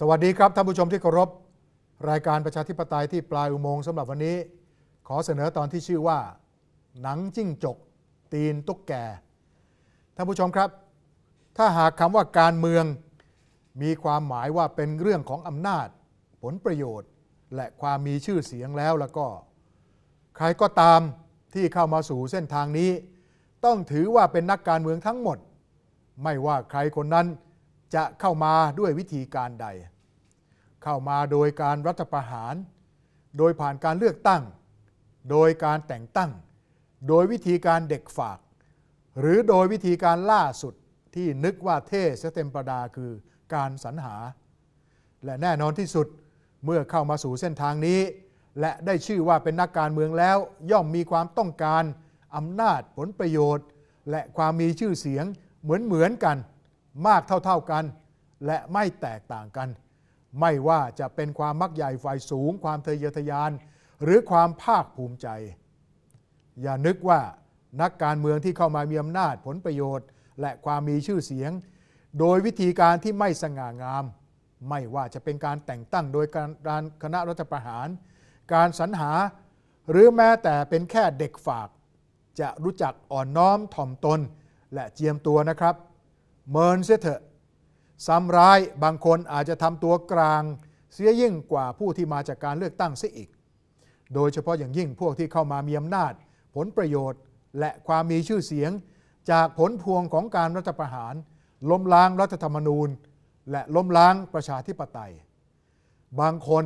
สวัสดีครับท่านผู้ชมที่เคารพ รายการประชาธิปไตยที่ปลายอุโมงค์สำหรับวันนี้ ขอเสนอตอนที่ชื่อว่า หนังจิ้งจก ตีนตุ๊กแกท่านผู้ชมครับ ถ้าหากคำว่าการเมือง มีความหมายว่าเป็นเรื่องของอำนาจ ผลประโยชน์ และความมีชื่อเสียงแล้วแล้วก็ ใครก็ตามที่เข้ามาสู่เส้นทางนี้ ต้องถือว่าเป็นนักการเมืองทั้งหมด ไม่ว่าใครคนนั้น จะเข้ามาด้วยวิธีการใด เข้ามาโดยการรัฐประหาร โดยผ่านการเลือกตั้ง โดยการแต่งตั้ง โดยวิธีการเด็กฝาก หรือโดยวิธีการล่าสุดที่นึกว่าเท่ซะเต็มประดาคือการสรรหา และแน่นอนที่สุดเมื่อเข้ามาสู่เส้นทางนี้ และได้ชื่อว่าเป็นนักการเมืองแล้ว ย่อมมีความต้องการอำนาจผลประโยชน์ และความมีชื่อเสียงเหมือนเหมือนๆกัน มากเท่าๆกัน และไม่แตกต่างกัน ไม่ว่าจะเป็นความมักใหญ่ฝ่ายสูง ความทะเยอทะยาน หรือความภาคภูมิใจ อย่านึกว่านักการเมืองที่เข้ามามีอำนาจผลประโยชน์ และความมีชื่อเสียง โดยวิธีการที่ไม่สง่างาม ไม่ว่าจะเป็นการแต่งตั้งโดยการคณะรัฐประหาร การสรรหา หรือแม้แต่เป็นแค่เด็กฝาก จะรู้จักอ่อนน้อมถ่อมตน และเจียมตัวนะครับ เมินเสียเถอะซ้ำร้ายบางคนอาจจะทำตัวกลาง เสียยิ่งกว่าผู้ที่มาจากการเลือกตั้งเสียอีก โดยเฉพาะอย่างยิ่งพวกที่เข้ามามีอำนาจ ผลประโยชน์ และความมีชื่อเสียง จากผลพวงของการรัฐประหาร ล้มล้างรัฐธรรมนูญ และล้มล้างประชาธิปไตย บางคน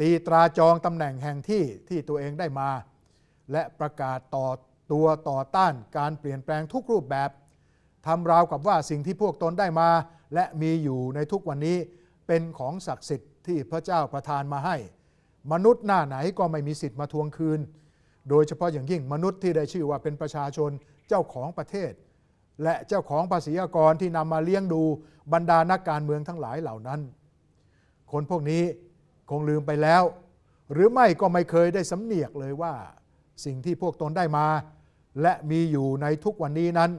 ตีตราจองตำแหน่งแห่งที่ที่ตัวเองได้มา และประกาศต่อตัวต่อต้านการเปลี่ยนแปลงทุกรูปแบบ ทำราวกับว่าสิ่งที่พวกตนได้มา และมีอยู่ในทุกวันนี้เป็นของศักดิ์สิทธิ์ที่พระเจ้าประทานมาให้ มนุษย์หน้าไหนก็ไม่มีสิทธิ์มาทวงคืน โดยเฉพาะอย่างยิ่งมนุษย์ที่ได้ชื่อว่าเป็นประชาชนเจ้าของประเทศ และเจ้าของภาษีอากรที่นำมาเลี้ยงดูบรรดานักการเมืองทั้งหลายเหล่านั้น คนพวกนี้คงลืมไปแล้ว หรือไม่ก็ไม่เคยได้สำเนียกเลยว่า สิ่งที่พวกตนได้มา และมีอยู่ในทุกวันนี้นั้น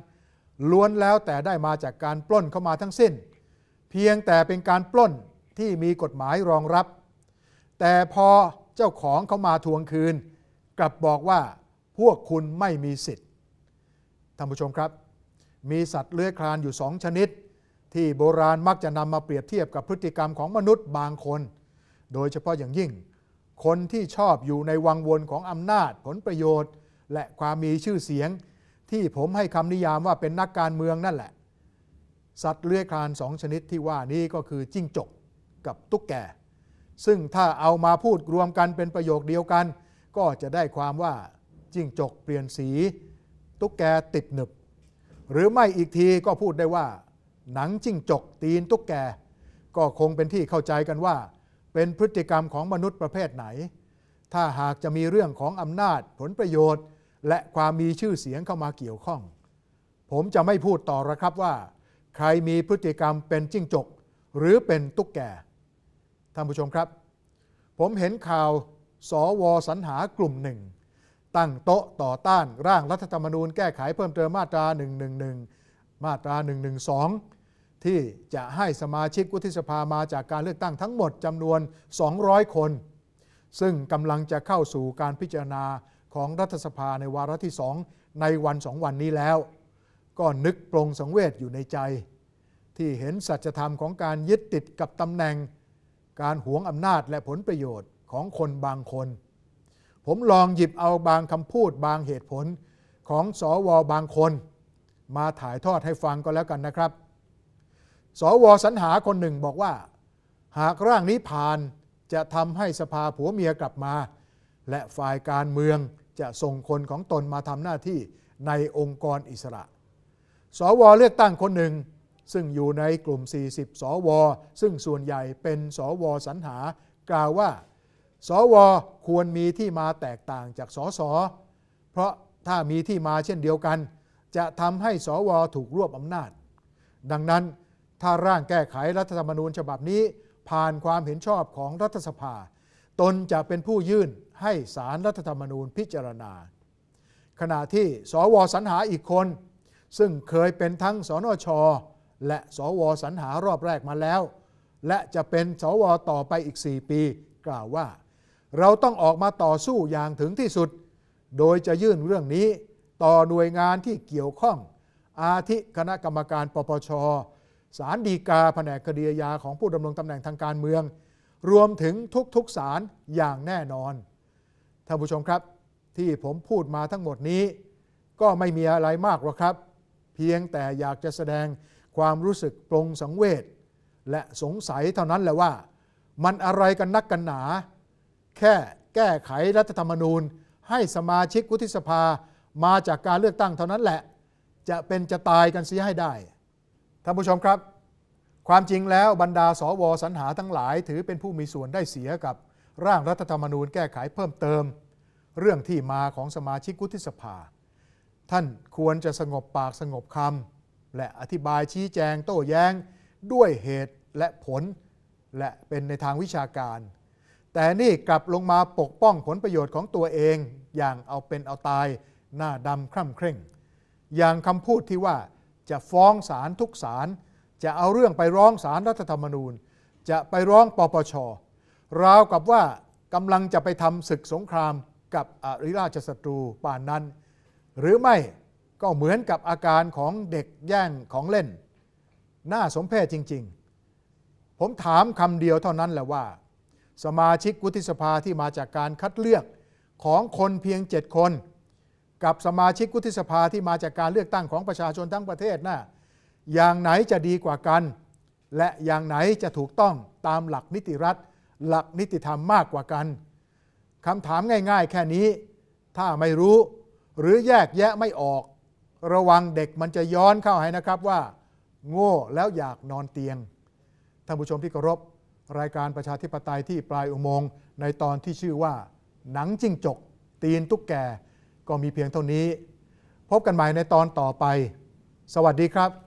ล้วนแล้วแต่ได้มาจากการปล้นเข้ามาทั้งสิ้น เพียงแต่เป็นการปล้นที่มีกฎหมายรองรับ แต่พอเจ้าของเขามาทวงคืน กลับบอกว่าพวกคุณไม่มีสิทธิ์ท่านผู้ชมครับ มีสัตว์เลื้อยคลานอยู่สองชนิด ที่โบราณมักจะนำมาเปรียบเทียบกับพฤติกรรมของมนุษย์บางคน โดยเฉพาะอย่างยิ่ง คนที่ชอบอยู่ในวังวนของอำนาจผลประโยชน์ และความมีชื่อเสียง ที่ผมให้คำนิยามว่าเป็นนักการเมืองนั่นแหละ สัตว์เลื้อยคลานสองชนิดที่ว่านี้ก็คือจิ้งจกกับตุ๊กแก ซึ่งถ้าเอามาพูดรวมกันเป็นประโยคเดียวกัน ก็จะได้ความว่าจิ้งจกเปลี่ยนสี ตุ๊กแกติดหนึบ หรือไม่อีกทีก็พูดได้ว่า หนังจิ้งจกตีนตุ๊กแก ก็คงเป็นที่เข้าใจกันว่า เป็นพฤติกรรมของมนุษย์ประเภทไหน ถ้าหากจะมีเรื่องของอำนาจผลประโยชน์ และความมีชื่อเสียงเข้ามาเกี่ยวข้อง ผมจะไม่พูดต่อแล้วครับว่า ใครมีพฤติกรรมเป็นจิ้งจก หรือเป็นตุ๊กแกท่านผู้ชมครับ ผมเห็นข่าวสวสรรหากลุ่มหนึ่ง ตั้งโต๊ะต่อต้านร่างรัฐธรรมนูญแก้ไขเพิ่มเติมมาตรา 111 มาตรา 112 ที่จะให้สมาชิกวุฒิสภามาจากการเลือกตั้งทั้งหมดจำนวน 200 คน ซึ่งกำลังจะเข้าสู่การพิจารณา ของรัฐสภาในวาระที่สองในวันสองวันนี้แล้ว ก็นึกปรงสังเวชอยู่ในใจ ที่เห็นสัจธรรมของการยึดติดกับตำแหน่ง การหวงอำนาจและผลประโยชน์ของคนบางคน ผมลองหยิบเอาบางคำพูดบางเหตุผลของสอวบางคน มาถ่ายทอดให้ฟังก็แล้วกันนะครับ สวสรรหาคนหนึ่งบอกว่า หากร่างนี้ผ่านจะทำให้สภาผัวเมียกลับมา และฝ่ายการเมือง จะส่งคนของตนมาทำหน้าที่ในองค์กรอิสระ สวเลือกตั้งคนหนึ่ง ซึ่งอยู่ในกลุ่ม 40 สว ซึ่งส่วนใหญ่เป็นสวสรรหากล่าวว่า สวควรมีที่มาแตกต่างจากสส เพราะถ้ามีที่มาเช่นเดียวกัน จะทำให้สวถูกรวบอำนาจ ดังนั้นถ้าร่างแก้ไขรัฐธรรมนูญฉบับนี้ผ่านความเห็นชอบของรัฐสภา ตนจะเป็นผู้ยื่นให้สารรัฐธรรมนูญพิจารณา ขณะที่สวสรรหาอีกคน ซึ่งเคยเป็นทั้งสนช และสวสรรหารอบแรกมาแล้ว และจะเป็นสวต่อไปอีก 4 ปี กล่าวว่า เราต้องออกมาต่อสู้อย่างถึงที่สุด โดยจะยื่นเรื่องนี้ต่อหน่วยงานที่เกี่ยวข้อง อาทิคณะกรรมการปปชสารดีกาแผนกคดีอาญาของผู้ดำรงตำแหน่งทางการเมือง รวมถึงทุกๆศาลอย่างแน่นอนท่านผู้ชมครับ ที่ผมพูดมาทั้งหมดนี้ ก็ไม่มีอะไรมากหรอกครับ เพียงแต่อยากจะแสดงความรู้สึกปรงสังเวชและสงสัยเท่านั้นแหละว่า มันอะไรกันนักกันหนา แค่แก้ไขรัฐธรรมนูญ ให้สมาชิกวุฒิสภามาจากการเลือกตั้งเท่านั้นแหละ จะเป็นจะตายกันเสียให้ได้ท่านผู้ชมครับ ความจริงแล้วบรรดาสวสรรหาทั้งหลาย ถือเป็นผู้มีส่วนได้เสียกับร่างรัฐธรรมนูญแก้ไขเพิ่มเติม เรื่องที่มาของสมาชิกวุฒิสภา ท่านควรจะสงบปากสงบคำและอธิบายชี้แจงโต้แย้ง ด้วยเหตุและผล และเป็นในทางวิชาการ แต่นี่กลับลงมาปกป้องผลประโยชน์ของตัวเอง อย่างเอาเป็นเอาตายหน้าดำคร่ำเคร่ง อย่างคำพูดที่ว่าจะฟ้องศาลทุกศาล จะเอาเรื่องไปร้องศาลรัฐธรรมนูญ จะไปร้องปปชราวกับว่ากำลังจะไปทำศึกสงครามกับอริราชศัตรูป่านนั้น หรือไม่ก็เหมือนกับอาการของเด็กแย่งของเล่น น่าสมเพชจริง ๆ ผมถามคำเดียวเท่านั้นแหละว่า สมาชิกวุฒิสภาที่มาจากการคัดเลือกของคนเพียงเจ็ดคน กับสมาชิกวุฒิสภาที่มาจากการเลือกตั้งของประชาชนทั้งประเทศน่ะ อย่างไหนจะดีกว่ากัน และอย่างไหนจะถูกต้องตามหลักนิติรัฐ หลักนิติธรรมมากกว่ากันคำถามง่าย ๆ แค่นี้ ถ้าไม่รู้ หรือแยกแยะไม่ออก ระวังเด็กมันจะย้อนเข้าให้นะครับว่า โง่แล้วอยากนอนเตียงท่านผู้ชมที่เคารพรายการประชาธิปไตยที่ปลายอุโมงค์ในตอนที่ชื่อว่า หนังจิ้งจก ตีนตุ๊กแกก็มีเพียงเท่านี้ พบกันใหม่ในตอนต่อไป สวัสดีครับ